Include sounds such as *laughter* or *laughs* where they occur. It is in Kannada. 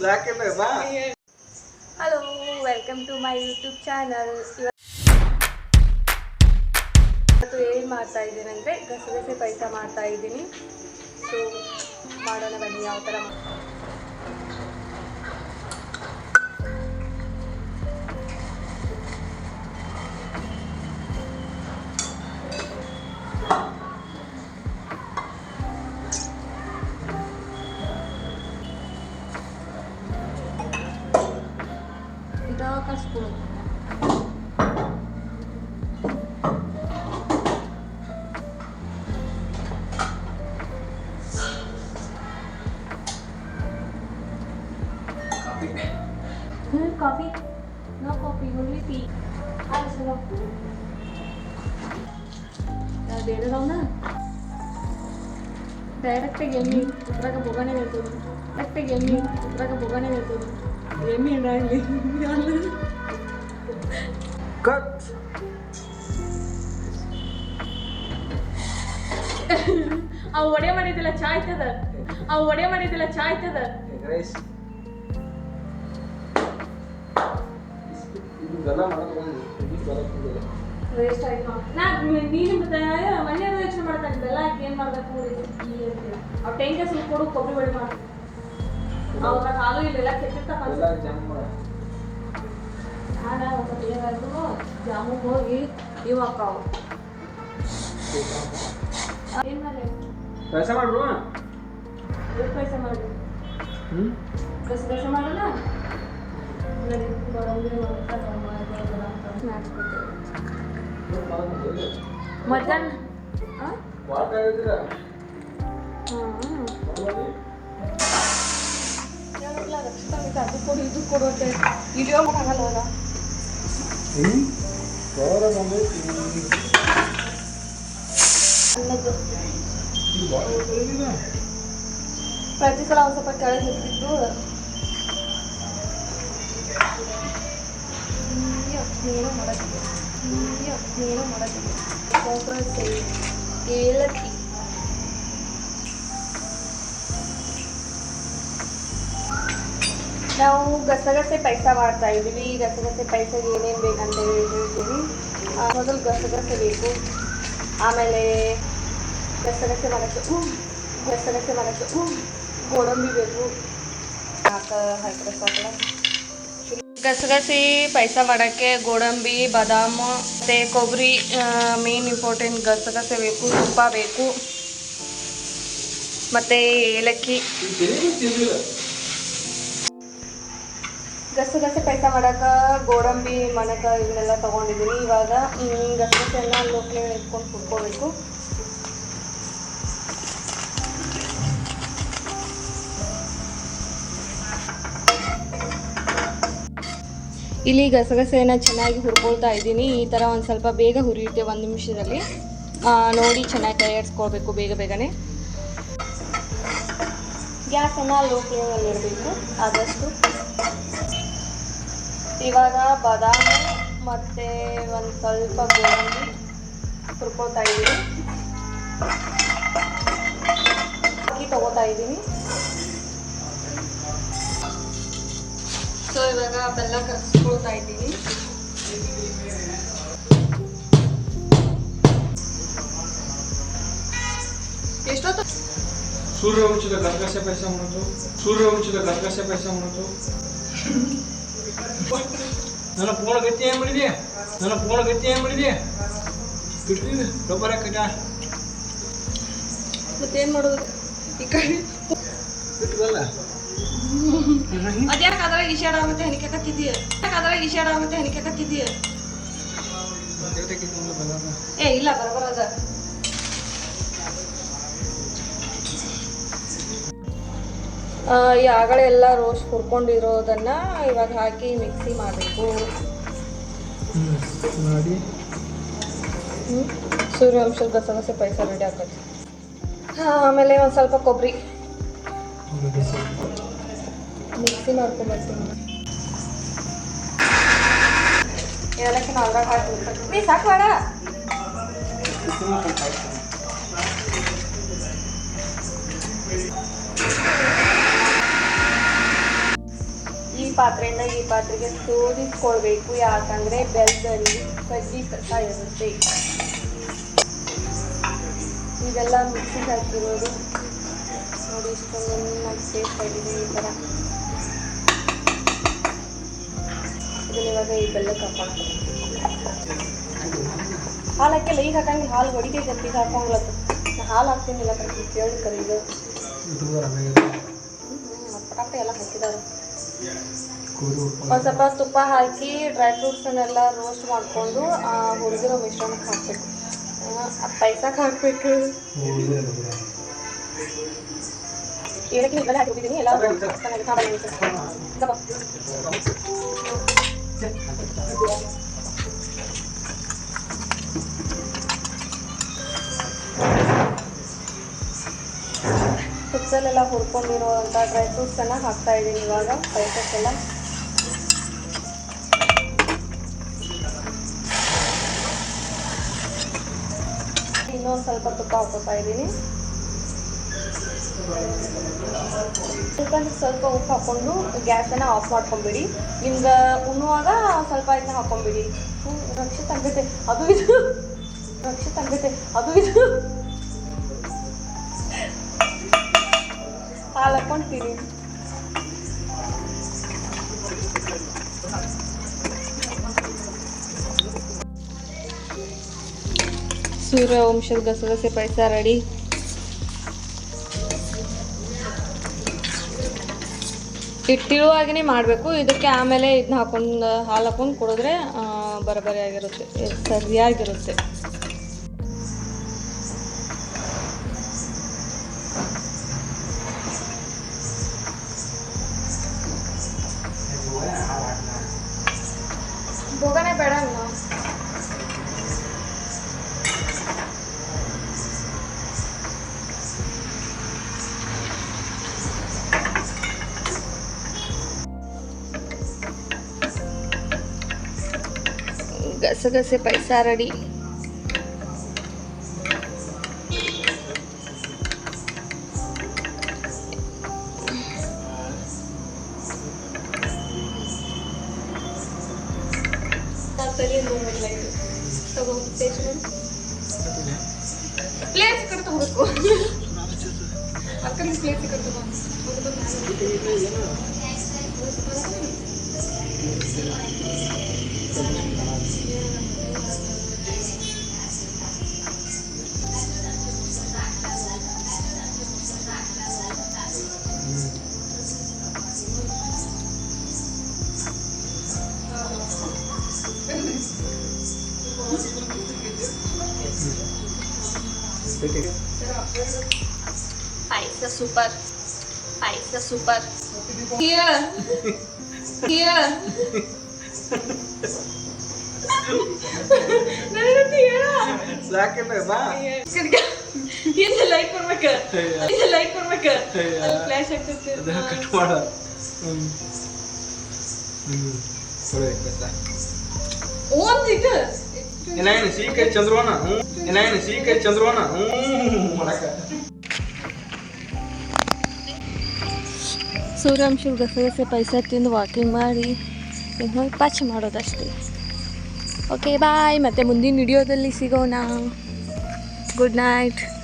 ಸಾಕಿಲ್ಲ hello welcome to my YouTube channel ಇವತ್ತು ಏನು ಮಾಡ್ತಾ ಇದ್ದೀನಿ ಅಂದರೆ ಗಸಗಸೆ ಪಾಯಸ ಮಾಡ್ತಾ ಇದ್ದೀನಿ. ಸೊ ಮಾಡೋಣ ಬನ್ನಿ, ಯಾವ ಥರ ಮಾ- ಇದು ಕಸ್ಕೊಳ್ಳೋದು ಹ್ಞೂ coffee no coffee only tea ಆಯ್ತು ಚಲೋ ಬೇಡದವನ ಡೈರೆಕ್ಟಾಗಿ ಎಮ್ಮಿ ಇದ್ರಾಗ ಬೊಗನೆ ನಿಲ್ತದೆ ಡೈರೆಕ್ಟಾಗಿ ಎಮ್ಮಿ ಇದ್ರಾಗ ಬೊಗನೆ ನಿಲ್ತದೆ *laughs* ಎಮ್ಮಿ ಇಡಾಗಲಿ ಕಟ್ ಆ ಒಡೆ ಮಾಡಿದಿಲ್ಲ ಚಾ ಆಯ್ತದ? ಆ ಒಡೆ ಮಾಡಿದಿಲ್ಲ ಚಾ ಆಯ್ತದ? ರೈಸ್ ಇದು ಬೆಲ್ಲ ಮಾಡೋದು. ವೇಸ್ಟ್ ಆಯ್ತು. ನಾ, ನೀನು ಮನೆಯವ್ರು ಮನೆ ಯೋಚನೆ ಮಾಡ್ತಾ ಬೆಲ್ಲ ಹಾಕಿ ಏನು ಮಾಡ್ಬೇಕು? ಅವ್ರು ಅವ್ ಟೆಂಕೆ ಸ್ವಲ್ಪ ಕೊಡು, ಕೊಬ್ಬರಿ ಬಳಿ ಮಾಡು. ಹಾಲು ಇಲ್ಲೆಲ್ಲ ಕೆಟ್ಟಿರ್ತಾವ ಬೆಲ್ಲ ಜಾಮ್ ಮಾಡ ನಾನು ಒಂದು ಸ್ವಲ್ಪ ಏನಾದ್ರು ಜಾಮೂನ್ ಹೋಗಿ ಇವು ಹಾಕಾವು ಏನು ಮಾಡಿ ಕೆಲಸ ಮಾಡ್ರು ಎಷ್ಟು ಪೈಸೆ ಮಾಡಿ ಹ್ಞೂ ಗಸಗಸೆ ಮಾಡೋಣ ನಡಿ ಬರೋಂಗಿಲ್ಲ ಸ್ನ್ಯಾಕ್ಸ್ ಕೊಡ್ತೇವೆ ಮಧ್ಯಾಹ್ನ ಹಾಂ ಅದು ಕೊಡು ಇದು ಕೊಡು ಅಂತ ವಿಡಿಯೋ ಮಾಡಲ್ಲ ಹ್ಞೂ ಗೌರ ಬಂದೈತಿ ಅನ್ನೋದು ಇದು ಭಾಳ ಒಳ್ಳೆದಿಲ್ಲ. ಪ್ರತಿ ಸಲ ಒಂದು ಸ್ವಲ್ಪ ಕೆಳಗೆ ಏನೋ ಮಾಡೋದಿದೆ ಕೊಬ್ಬರಿ ಏಲಕ್ಕಿ ನಾವು ಗಸಗಸೆ ಪಾಯಸ ಮಾಡ್ತಾ ಇದ್ದೀವಿ. ಗಸಗಸೆ ಪಾಯಸಕ್ಕೆ ಏನೇನು ಬೇಕಂತ ಹೇಳಿ ಹೇಳ್ತೀನಿ. ಆ, ಮೊದಲು ಗಸಗಸೆ ಬೇಕು. ಆಮೇಲೆ ಗಸಗಸೆ ಮಾಡೋಕ್ಕೆ ಹ್ಞೂ ಗಸಗಸೆ ಮಾಡೋಕ್ಕೆ ಹ್ಞೂ ಗೋಡಂಬಿ ಬೇಕು. ಗಸಗಸೆ ಪಾಯಸ ಮಾಡೋಕ್ಕೆ ಗೋಡಂಬಿ ಬಾದಾಮು ಮತ್ತು ಕೊಬ್ಬರಿ ಮೇನ್ ಇಂಪಾರ್ಟೆಂಟ್ ಗಸಗಸೆ ಬೇಕು ತುಪ್ಪ ಬೇಕು. ಮತ್ತು ಏಲಕ್ಕಿ. ಗಸಗಸೆ ಪಾಯಸ ಮಾಡೋಕೆ ಗೋಡಂಬಿ, ಮಣಕ ಇವನ್ನೆಲ್ಲ ತೊಗೊಂಡಿದ್ದೀನಿ ಇವಾಗ ಗಸೆ ಗಸೆ ಎಲ್ಲ ಲೋಕ್ಲೆ ಇಟ್ಕೊಂಡು ಕುಡ್ಕೋಬೇಕು. ಇಲ್ಲಿ ಗಸಗಸೆನ ಚೆನ್ನಾಗಿ ಹುರ್ಕೊಳ್ತಾ ಇದ್ದೀನಿ. ಈ ಥರ ಒಂದು ಸ್ವಲ್ಪ ಬೇಗ ಹುರಿಯುತ್ತೆ ಒಂದು ನಿಮಿಷದಲ್ಲಿ. ನೋಡಿ ಚೆನ್ನಾಗಿ ತಯಾರಿಸ್ಕೊಳ್ಬೇಕು ಬೇಗ ಬೇಗನೆ. ಗ್ಯಾಸನ್ನು ಲೋ ಫ್ಲೇಮಲ್ಲಿ ಇರಬೇಕು ಆದಷ್ಟು ಇವಾಗ ಬಾದಾಮಿ ಮತ್ತು ಒಂದು ಸ್ವಲ್ಪ ಗೋಡಂಬಿ ಹುರ್ಕೊಳ್ತಾ ಇದ್ದೀನಿ. ಅಕ್ಕಿ ತಗೋತಾ ಇದ್ದೀನಿ. ಸೊ ಇವಾಗ ಬೆಲ್ಲ ಕರ್ಸ್ಕೊಳ್ತಾ ಇದ್ದೀನಿ. ಎಷ್ಟೊತ್ತು? ಸೂರ್ಯ ವಂಶದ ಗಸಗಸೆ ಪಾಯಸ ಮಾಡೋದು ಸೂರ್ಯ ವಂಶದ ಗಸಗಸೆ ಪಾಯಸ ಮಾಡೋದು ನನ್ನ ಫೋನ್ ಗತಿ ಏನು ಮಾಡಿದೆ? ನನ್ನ ಫೋನ್ ಗತಿ ಏನು ಮಾಡಿದೆ? ರೊಬ್ಬರ ಕಟ ಮತ್ತೇನು ಮಾಡೋದು? ಈ ಕಡೆ ಬಿಟ್ವಲ್ಲ ಅದ್ಯಾಕೆ ಅದ್ರಾಗ ಈಶಾಡ ಮತ್ತೆ ಹೆಣಿಕತ್ತಿದ್ದೀಯ ಕತ್ತಿದ್ದೀಯ ಅದ್ರಾಗ ಈಶಾಡ ಮತ್ತೆ ಹೆಣಿಕತ್ತಿದ್ದೀಯ ಏ ಇಲ್ಲ ಬರಬರದ ಆಗಳೆ ಎಲ್ಲ ರೋಸ್ಟ್ ಹುರ್ಕೊಂಡಿರೋದನ್ನ ಇವಾಗ ಹಾಕಿ ಮಿಕ್ಸಿ ಮಾಡಬೇಕು. ಮಾಡಿ. ಸೂರ್ಯವಂಶದ ಗಸಗಸೆ ಪಾಯಸ ರೆಡಿ ಆಗ್ತದೆ ಆಮೇಲೆ ಒಂದು ಸ್ವಲ್ಪ ಕೊಬ್ಬರಿ ಮಿಕ್ಸಿ ಮಾಡ್ಕೊಂಬರ್ತೀನಿ ಏಲಕ್ಕಿ ಅದ್ರಾಗ ಹಾಕಿ ಸಾಕು ಬೇಡ ಪಾತ್ರೆಯಿಂದ ಈ ಪಾತ್ರೆಗೆ ಸೋದಿಸ್ಕೊಳ್ಬೇಕು ಯಾಕಂದರೆ ಬೆಲ್ಲದಲ್ಲಿ ಕಡ್ಡಿ ಕಸ ಇರುತ್ತೆ ಇದೆಲ್ಲ ಮಿಕ್ಸಿಗೆ ಹಾಕಿರೋದು ನೋಡಿ ಇಷ್ಟೊಂದು ಟೇಸ್ಟ್ ಆಗಿದೆ ಈ ಥರ ಇವಾಗ ಈ ಬೆಲ್ಲ ಹಾಕೊಂಡು ಹಾಲು ಹಾಕಿಲ್ಲ ಈಗ ಹಾಕಂಗೆ ಹಾಲು ಹೊಡಿತೈತೆ ಈಗ ಹಾಕೊಂಗ್ಲತ್ತು ನಾ ಹಾಲು ಹಾಕ್ತೀನಿಲ್ಲ ಕರೆ ಕೇಳಿ ಕರೆ ಇದು ಯೂಟ್ಯೂಬರ್ ಆಮೇಲೆ ಪಟಾಕ ಎಲ್ಲ ಒಂದು ಸ್ವಲ್ಪ ತುಪ್ಪ ಹಾಕಿ ಡ್ರೈ ಫ್ರೂಟ್ಸನ್ನೆಲ್ಲ ರೋಸ್ಟ್ ಮಾಡಿಕೊಂಡು ಹುರಿದಿರೋ ಮಿಶ್ರಣಕ್ಕೆ ಹಾಕಬೇಕು. ಪೈಸಾಕ್ ಹಾಕಬೇಕು. ಏಳಕ್ಕೆ ನಿಮ್ಮಲ್ಲಿ ಹಾಕಿ ಹೋಗಿದ್ದೀನಿ ಎಲ್ಲ ತುಪ್ಪದಲ್ಲೆಲ್ಲ ಹುರ್ಕೊಂಡಿರುವಂಥ ಡ್ರೈ ಫ್ರೂಟ್ಸನ್ನು ಹಾಕ್ತಾ ಇದ್ದೀನಿ ಇವಾಗ ಪೈಸಕ್ಕೆಲ್ಲ ಇನ್ನೊಂದು ಸ್ವಲ್ಪ ತುಪ್ಪ ಹಾಕೋತಾ ಇದ್ದೀನಿ. ಸ್ವಲ್ಪ ಸ್ವಲ್ಪ ಉಪ್ಪು ಹಾಕ್ಕೊಂಡು ಗ್ಯಾಸನ್ನು ಆಫ್ ಮಾಡ್ಕೊಂಬಿಡಿ. ನಿಮ್ಗೆ ಉಣ್ಣುವಾಗ ಸ್ವಲ್ಪ ಇದನ್ನ ಹಾಕೊಂಬಿಡಿ. ಹ್ಞೂ ರಕ್ಷಿತ್ ಆಗೈತೆ ಅದು ಇದು. ರಕ್ಷಿತ್ ಆಗೈತೆ ಅದು ಇದು. ಹಾಲು ಹಾಕ್ಕೊಂತೀನಿ ಸೂರ್ಯವಂಶದ ಗಸಗಸೆ, ಪಾಯಸ, ರೆಡಿ. ಇಟ್ಟಿರುವಾಗನೇ ಮಾಡಬೇಕು. ಇದಕ್ಕೆ ಆಮೇಲೆ ಇದನ್ನ ಹಾಕೊಂಡು ಹಾಲು ಹಾಕೊಂಡು ಕುಡಿದ್ರೆ ಬರಬರಿಯಾಗಿರುತ್ತೆ ಸರಿಯಾಗಿರುತ್ತೆ. ಗಸಗಸೆ ಪಾಯಸ ರೆಡಿ ಪ್ಲೇಸ್ ಕಡೆ ತಗೋಬೇಕು ಅಕ್ಕನ ಪ್ಲೇಸ್ ಕಡೆ ಪಾಯಸ ಸೂಪರ್ ಪಾಯಸ ಸೂಪರ್ ಹೇಳ ಹೇಳ ಸಾಕಿಲ್ಲ ಬಾ ಹಿಂದೆ ಲೈಟ್ ಕೊಡ್ಬೇಕ ಹಿಂದೆ ಲೈಟ್ ಕೊಡ್ಬೇಕ ಫ್ಲಾಶ್ ಆಗ್ತೈತೆ ಅದನ್ನ ಕಟ್ ಮಾಡ ಹ್ಮ್ ಹ್ಮ್ ಸರಿ ಕಸ ಒಂದ್ ಇದು ಏನಾಯ್ನ ಸೀಕೈ ಗಸೆ ಪೈಸಾ ತಿಂದು ವಾಕಿಂಗ್ ಮಾಡಿ ಇನ್ನು ಹೋಗಿ ಪಾಚ ಮಾಡೋದಷ್ಟೇ. ಓಕೆ ಬಾಯ್ ಮತ್ತೆ ಮುಂದಿನ ವಿಡಿಯೋದಲ್ಲಿ ಸಿಗೋಣ. Good night